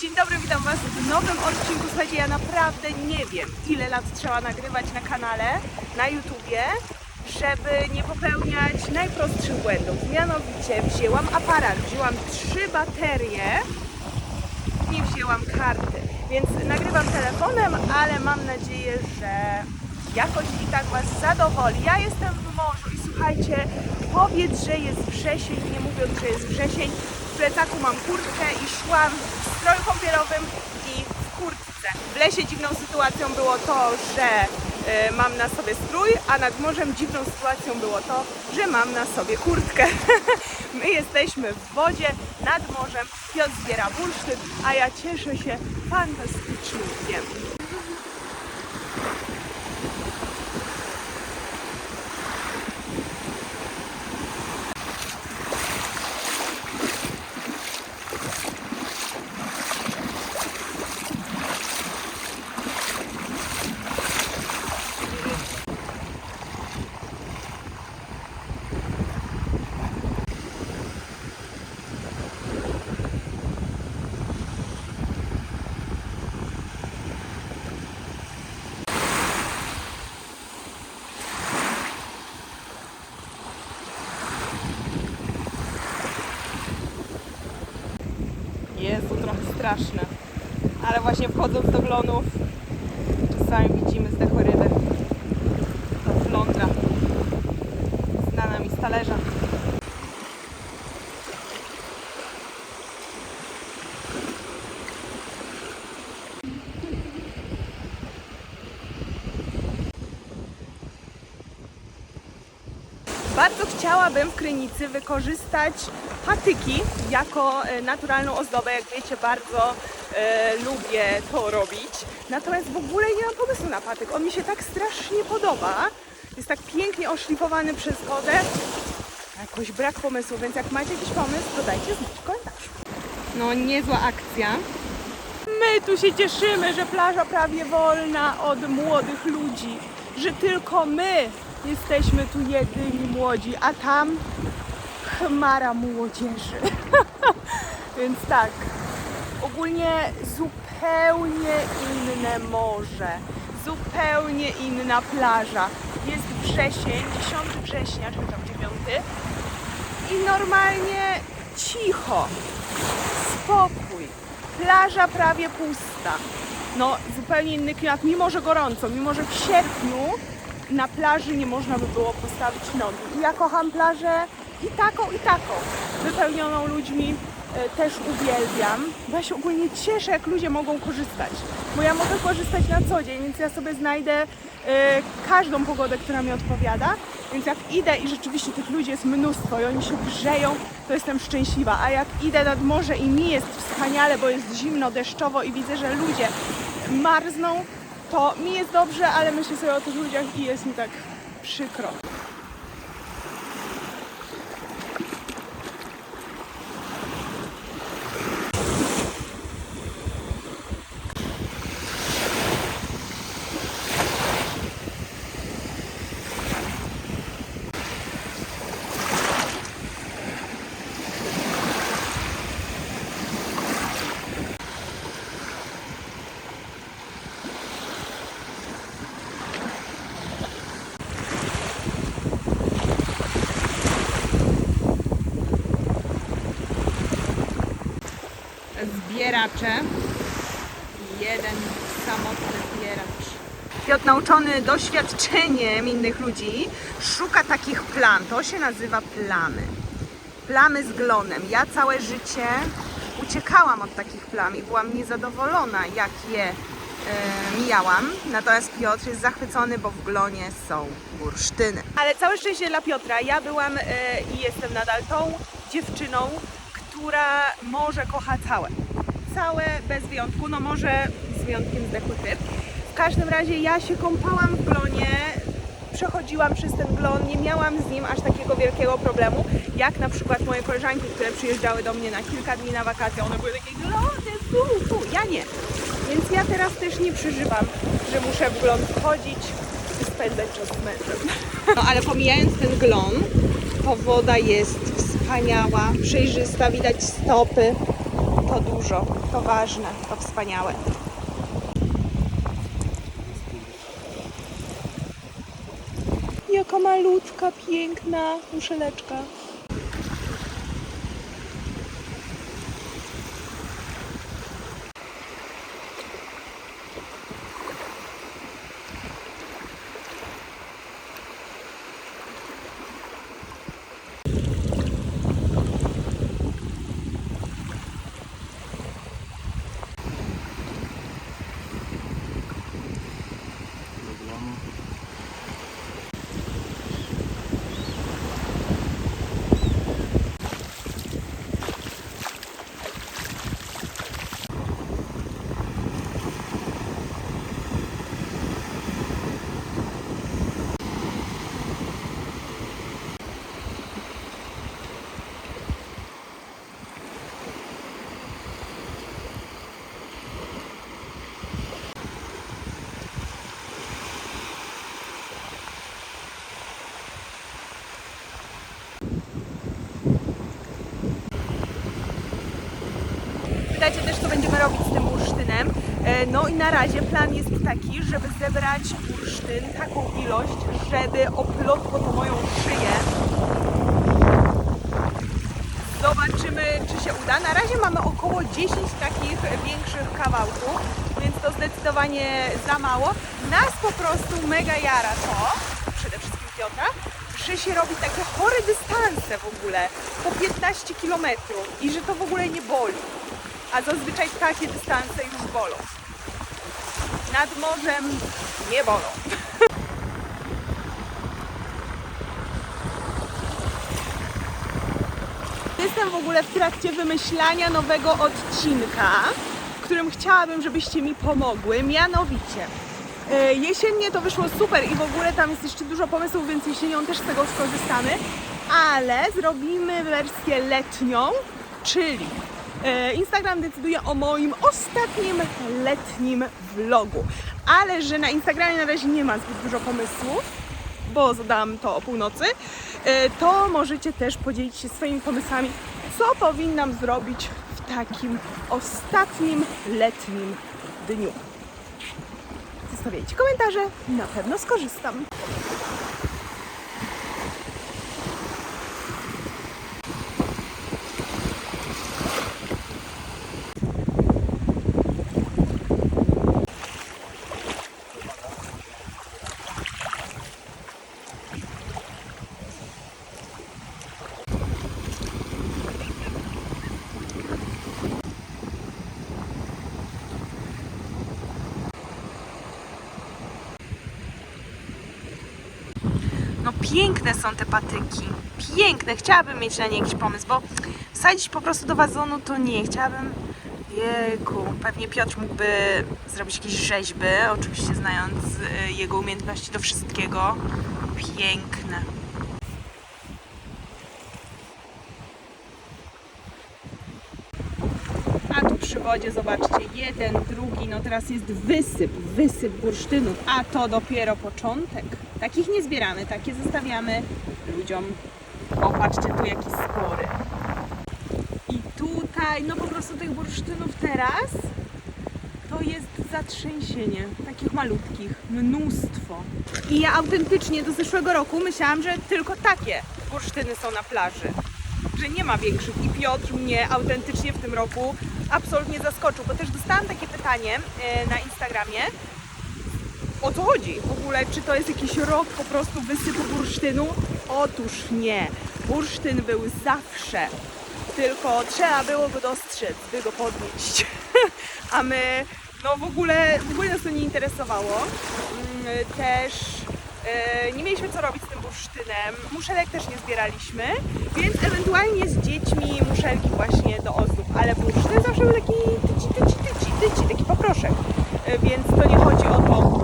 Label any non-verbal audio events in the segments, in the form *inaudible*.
dzień dobry, witam Was w nowym odcinku. Słuchajcie, ja naprawdę nie wiem, ile lat trzeba nagrywać na kanale, na YouTubie, żeby nie popełniać najprostszych błędów. Mianowicie wzięłam aparat, wzięłam trzy baterie, nie wzięłam karty, więc nagrywam telefonem, ale mam nadzieję, że jakoś i tak Was zadowoli. Ja jestem w morzu i słuchajcie, powiedz, że jest wrzesień, nie mówiąc, że jest wrzesień. W plecaku mam kurtkę i szłam stroju kąpielowym i w kurtce. W lesie dziwną sytuacją było to, że e, mam na sobie strój, a nad morzem dziwną sytuacją było to, że mam na sobie kurtkę. *laughs* My jesteśmy w wodzie, nad morzem, Piotr zbiera bursztyn, a ja cieszę się fantastycznym dniem. Jezu, trochę straszne. Ale właśnie wchodząc do glonów, czasami widzimy zdechłe ryby. To flądra. Znana mi z talerza. Bardzo chciałabym w Krynicy wykorzystać patyki jako e, naturalną ozdobę. Jak wiecie, bardzo e, lubię to robić. Natomiast w ogóle nie mam pomysłu na patyk. On mi się tak strasznie podoba. Jest tak pięknie oszlifowany przez wodę. Jakoś brak pomysłu, więc jak macie jakiś pomysł, to dajcie znać w komentarzu. No, niezła akcja. My tu się cieszymy, że plaża prawie wolna od młodych ludzi, że tylko my jesteśmy tu jedyni młodzi, a tam chmara młodzieży. *laughs* Więc tak, ogólnie zupełnie inne morze, zupełnie inna plaża. Jest wrzesień, 10 września, czy tam 9 i normalnie cicho, spokój, plaża prawie pusta. No, zupełnie inny klimat, mimo że gorąco, mimo że w sierpniu na plaży nie można by było postawić nogi. I ja kocham plażę i taką, i taką, wypełnioną ludźmi e, też uwielbiam. Bo ja się ogólnie cieszę, jak ludzie mogą korzystać, bo ja mogę korzystać na co dzień, więc ja sobie znajdę e, każdą pogodę, która mi odpowiada. Więc jak idę i rzeczywiście tych ludzi jest mnóstwo i oni się grzeją, to jestem szczęśliwa. A jak idę nad morze i mi jest wspaniale, bo jest zimno, deszczowo i widzę, że ludzie marzną, to mi jest dobrze, ale myślę sobie o tych ludziach i jest mi tak przykro. Zbieracze. Jeden samotny zbieracz. Piotr nauczony doświadczeniem innych ludzi szuka takich plam. To się nazywa plamy. Plamy z glonem. Ja całe życie uciekałam od takich plam i byłam niezadowolona, jak je e, mijałam. Natomiast Piotr jest zachwycony, bo w glonie są bursztyny. Ale całe szczęście dla Piotra. Ja byłam e, i jestem nadal tą dziewczyną, która morze kocha całe. Całe bez wyjątku, no może z wyjątkiem zdechłych ryb. W każdym razie ja się kąpałam w glonie, przechodziłam przez ten glon, nie miałam z nim aż takiego wielkiego problemu, jak na przykład moje koleżanki, które przyjeżdżały do mnie na kilka dni na wakacje, one były takie glony, fu, fu, ja nie. Więc ja teraz też nie przeżywam, że muszę w glon wchodzić i spędzać czas z mężem. No ale pomijając ten glon, to woda jest wspaniała, przejrzysta, widać stopy. To dużo, to ważne, to wspaniałe. Jaka malutka, piękna muszeleczka. Pytacie też, co będziemy robić z tym bursztynem. E, No i na razie plan jest taki, żeby zebrać bursztyn taką ilość, żeby oplotło to moją szyję. Zobaczymy, czy się uda. Na razie mamy około 10 takich większych kawałków, więc to zdecydowanie za mało. Nas po prostu mega jara to, przede wszystkim Piotra, że się robi takie chore dystanse w ogóle, po 15 km i że to w ogóle nie boli. A zazwyczaj takie dystanse już bolą. Nad morzem nie bolą. Jestem w ogóle w trakcie wymyślania nowego odcinka, w którym chciałabym, żebyście mi pomogły. Mianowicie, e, jesiennie to wyszło super i w ogóle tam jest jeszcze dużo pomysłów, więc jesienią też z tego skorzystamy, ale zrobimy wersję letnią, czyli Instagram decyduje o moim ostatnim letnim vlogu, ale że na Instagramie na razie nie ma zbyt dużo pomysłów, bo zadałam to o północy, e, to możecie też podzielić się swoimi pomysłami, co powinnam zrobić w takim ostatnim letnim dniu. Zostawiajcie komentarze, na pewno skorzystam. Piękne są te patyki. Piękne. Chciałabym mieć na nie jakiś pomysł, bo wsadzić po prostu do wazonu to nie. Chciałabym... Jejku, pewnie Piotr mógłby zrobić jakieś rzeźby, oczywiście znając y, jego umiejętności do wszystkiego. Piękne. A tu wodzie, zobaczcie, jeden, drugi, no teraz jest wysyp, wysyp bursztynów, a to dopiero początek. Takich nie zbieramy, takie zostawiamy ludziom. O, patrzcie tu jaki spory. I tutaj, no po prostu tych bursztynów teraz to jest zatrzęsienie, takich malutkich, mnóstwo. I ja autentycznie do zeszłego roku myślałam, że tylko takie bursztyny są na plaży że nie ma większych i Piotr mnie autentycznie w tym roku absolutnie zaskoczył, bo też dostałam takie pytanie e, na Instagramie, o co chodzi? W ogóle, czy to jest jakiś rok po prostu wysypu bursztynu? Otóż nie, bursztyn był zawsze, tylko trzeba było go dostrzec, by go podnieść, *laughs* a my, no w ogóle, w ogóle nas to nie interesowało, Mm, też E, nie mieliśmy co robić z tym bursztynem. Muszelek też nie zbieraliśmy, więc ewentualnie z dziećmi muszelki właśnie do ozdób, ale bursztyn zawsze był taki tyci, tyci, tyci, tyci, taki poproszek, E, więc to nie chodzi o to.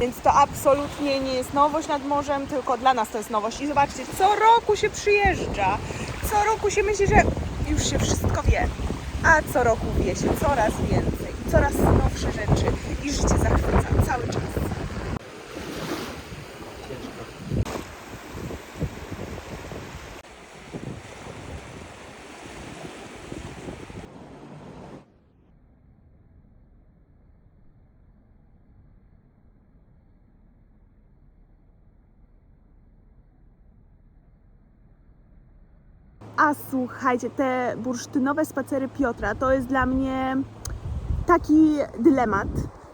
Więc to absolutnie nie jest nowość nad morzem, tylko dla nas to jest nowość. I zobaczcie, co roku się przyjeżdża, co roku się myśli, że już się wszystko wie, a co roku wie się coraz więcej, coraz nowsze rzeczy i życie zachwyca cały czas. A słuchajcie, te bursztynowe spacery Piotra to jest dla mnie taki dylemat.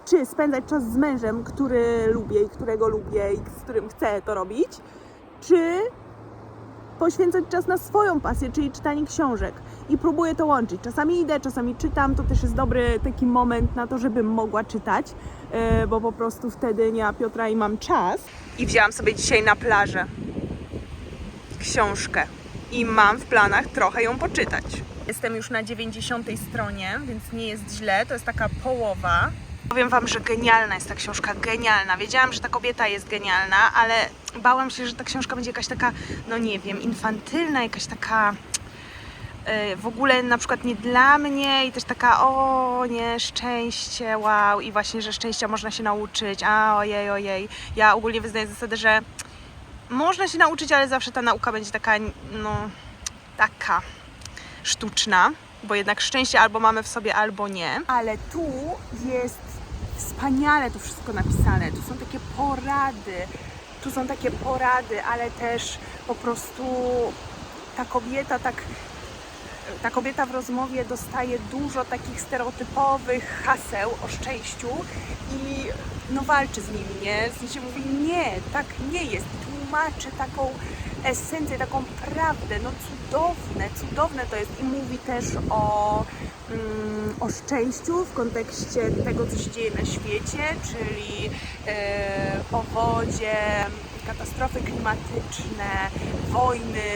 Czy spędzać czas z mężem, który lubię i którego lubię i z którym chcę to robić, czy poświęcać czas na swoją pasję, czyli czytanie książek. I próbuję to łączyć. Czasami idę, czasami czytam. To też jest dobry taki moment na to, żebym mogła czytać, e, bo po prostu wtedy nie ma Piotra i mam czas. I wzięłam sobie dzisiaj na plażę książkę i mam w planach trochę ją poczytać. Jestem już na 90 stronie, więc nie jest źle. To jest taka połowa. Powiem Wam, że genialna jest ta książka, genialna. Wiedziałam, że ta kobieta jest genialna, ale bałam się, że ta książka będzie jakaś taka, no nie wiem, infantylna, jakaś taka e, w ogóle na przykład nie dla mnie i też taka o nie, szczęście, wow i właśnie, że szczęścia można się nauczyć, a ojej, ojej. Ja ogólnie wyznaję zasadę, że można się nauczyć, ale zawsze ta nauka będzie taka, no, taka sztuczna, bo jednak szczęście albo mamy w sobie, albo nie. Ale tu jest wspaniale to wszystko napisane. Tu są takie porady, tu są takie porady, ale też po prostu ta kobieta tak ta kobieta w rozmowie dostaje dużo takich stereotypowych haseł o szczęściu i no walczy z nimi, nie? W sensie mówi nie, tak nie jest. Tłumaczy taką esencję, taką prawdę, no cudowne, cudowne to jest i mówi też o, mm, o szczęściu w kontekście tego, co się dzieje na świecie, czyli e, powodzie, katastrofy klimatyczne, wojny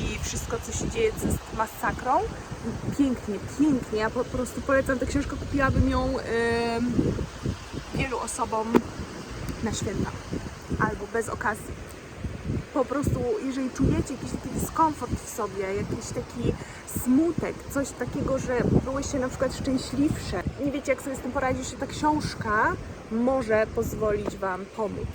i wszystko, co się dzieje, jest masakrą. Pięknie, pięknie. Ja po prostu polecam tę książkę, kupiłabym ją em, wielu osobom na święta albo bez okazji. Po prostu, jeżeli czujecie jakiś taki dyskomfort w sobie, jakiś taki smutek, coś takiego, że byłyście na przykład szczęśliwsze, nie wiecie jak sobie z tym poradzić, to ta książka może pozwolić Wam pomóc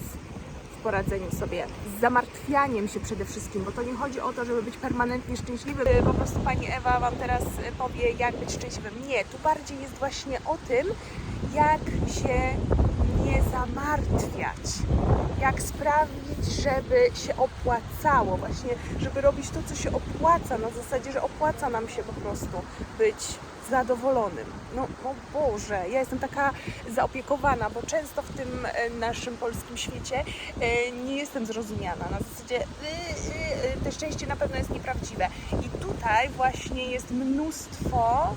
w poradzeniu sobie z zamartwianiem się przede wszystkim, bo to nie chodzi o to, żeby być permanentnie szczęśliwym. Po prostu Pani Ewa Wam teraz powie, jak być szczęśliwym. Nie, tu bardziej jest właśnie o tym, jak się nie zamartwiać, jak sprawić, żeby się opłacało, właśnie, żeby robić to, co się opłaca, na zasadzie, że opłaca nam się po prostu być zadowolonym. No, o Boże, ja jestem taka zaopiekowana, bo często w tym e, naszym polskim świecie e, nie jestem zrozumiana. Na zasadzie y, y, y, te szczęście na pewno jest nieprawdziwe. I tutaj właśnie jest mnóstwo,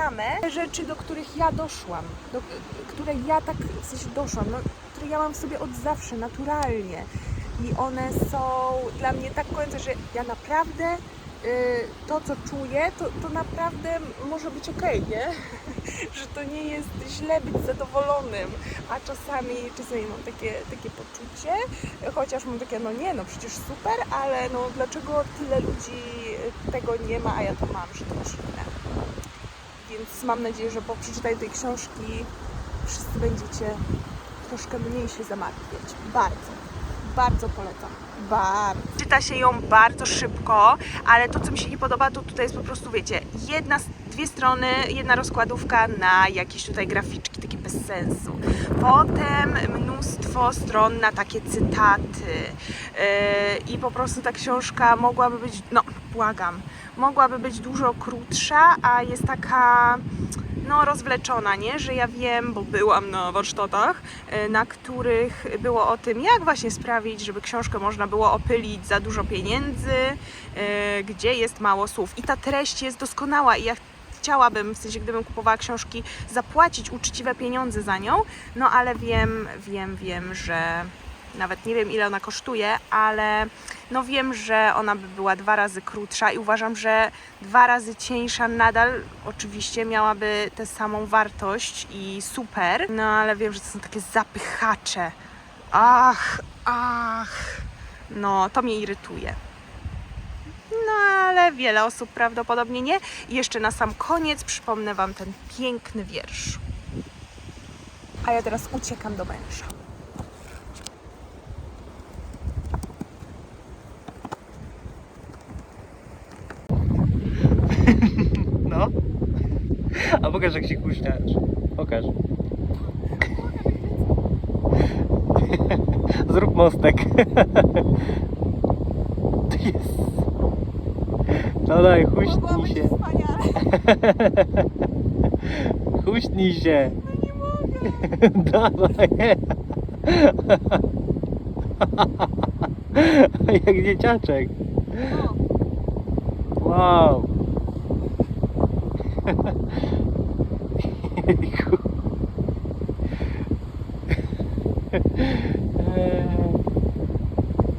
same rzeczy, do których ja doszłam, do które ja tak w sensie doszłam, no, które ja mam w sobie od zawsze, naturalnie. I one są dla mnie tak kojące, że ja naprawdę y, to, co czuję, to, to naprawdę może być okej, nie? *laughs* że to nie jest źle być zadowolonym, a czasami, czasami mam takie, takie poczucie, chociaż mam takie, no nie, no przecież super, ale no dlaczego tyle ludzi tego nie ma, a ja to mam, że to dziwne. Więc mam nadzieję, że po przeczytaniu tej książki wszyscy będziecie troszkę mniej się zamartwiać. Bardzo, bardzo polecam. Bardzo. Czyta się ją bardzo szybko, ale to, co mi się nie podoba, to tutaj jest po prostu, wiecie, jedna, dwie strony, jedna rozkładówka na jakieś tutaj graficzki, takie bez sensu. Potem mnóstwo stron na takie cytaty. Yy, I po prostu ta książka mogłaby być, no, błagam, mogłaby być dużo krótsza, a jest taka no, rozwleczona, nie? Że ja wiem, bo byłam na warsztatach, e, na których było o tym, jak właśnie sprawić, żeby książkę można było opylić za dużo pieniędzy, e, gdzie jest mało słów. I ta treść jest doskonała i ja chciałabym, w sensie gdybym kupowała książki, zapłacić uczciwe pieniądze za nią, no ale wiem, wiem, wiem, że nawet nie wiem ile ona kosztuje, ale no wiem, że ona by była dwa razy krótsza i uważam, że dwa razy cieńsza nadal oczywiście miałaby tę samą wartość i super, no ale wiem, że to są takie zapychacze. Ach, ach. No, to mnie irytuje. No, ale wiele osób prawdopodobnie nie. I jeszcze na sam koniec przypomnę Wam ten piękny wiersz. A ja teraz uciekam do męża. A pokaż jak się kuśniasz. Pokaż. *laughs* Zrób mostek. *laughs* Jest. No daj, być się. *laughs* Huśtnij się. No nie mogę. Dawaj. Jak dzieciaczek. Wow.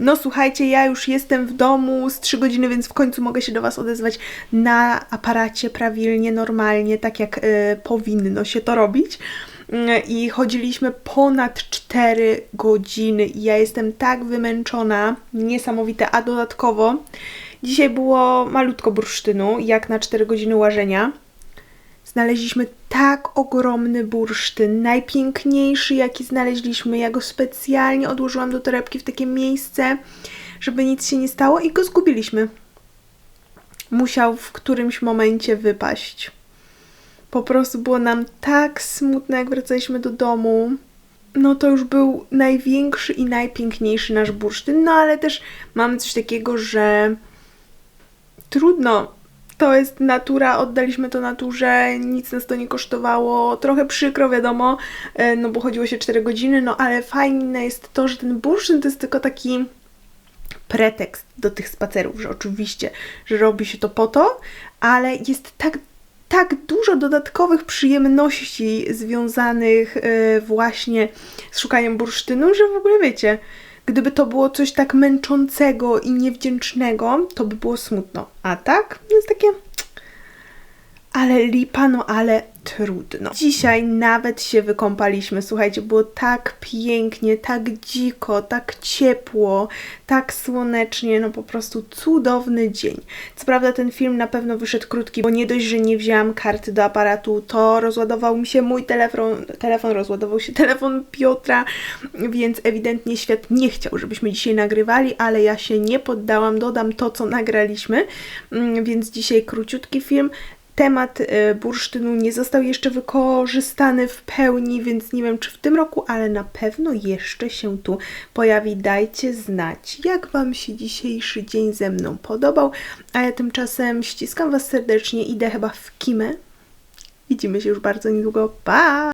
No słuchajcie, ja już jestem w domu z 3 godziny, więc w końcu mogę się do Was odezwać na aparacie prawilnie, normalnie, tak jak y, powinno się to robić. Y, I chodziliśmy ponad 4 godziny i ja jestem tak wymęczona, niesamowite, a dodatkowo dzisiaj było malutko bursztynu, jak na 4 godziny łażenia. Znaleźliśmy tak ogromny bursztyn, najpiękniejszy jaki znaleźliśmy. Ja go specjalnie odłożyłam do torebki w takie miejsce, żeby nic się nie stało i go zgubiliśmy. Musiał w którymś momencie wypaść. Po prostu było nam tak smutno, jak wracaliśmy do domu. No to już był największy i najpiękniejszy nasz bursztyn, no ale też mamy coś takiego, że trudno. To jest natura, oddaliśmy to naturze, nic nas to nie kosztowało. Trochę przykro, wiadomo, e, no bo chodziło się 4 godziny, no ale fajne jest to, że ten bursztyn to jest tylko taki pretekst do tych spacerów, że oczywiście, że robi się to po to, ale jest tak, tak dużo dodatkowych przyjemności związanych e, właśnie z szukaniem bursztynu, że w ogóle wiecie, gdyby to było coś tak męczącego i niewdzięcznego, to by było smutno. A tak, jest takie. Ale lipa, no ale trudno. Dzisiaj nawet się wykąpaliśmy. Słuchajcie, było tak pięknie, tak dziko, tak ciepło, tak słonecznie, no po prostu cudowny dzień. Co prawda ten film na pewno wyszedł krótki, bo nie dość, że nie wzięłam karty do aparatu, to rozładował mi się mój telefon, telefon rozładował się telefon Piotra, więc ewidentnie świat nie chciał, żebyśmy dzisiaj nagrywali, ale ja się nie poddałam, dodam to, co nagraliśmy, Mm, więc dzisiaj króciutki film. Temat e, bursztynu nie został jeszcze wykorzystany w pełni, więc nie wiem czy w tym roku, ale na pewno jeszcze się tu pojawi. Dajcie znać, jak Wam się dzisiejszy dzień ze mną podobał. A ja tymczasem ściskam Was serdecznie, idę chyba w kimę. Widzimy się już bardzo niedługo. Pa!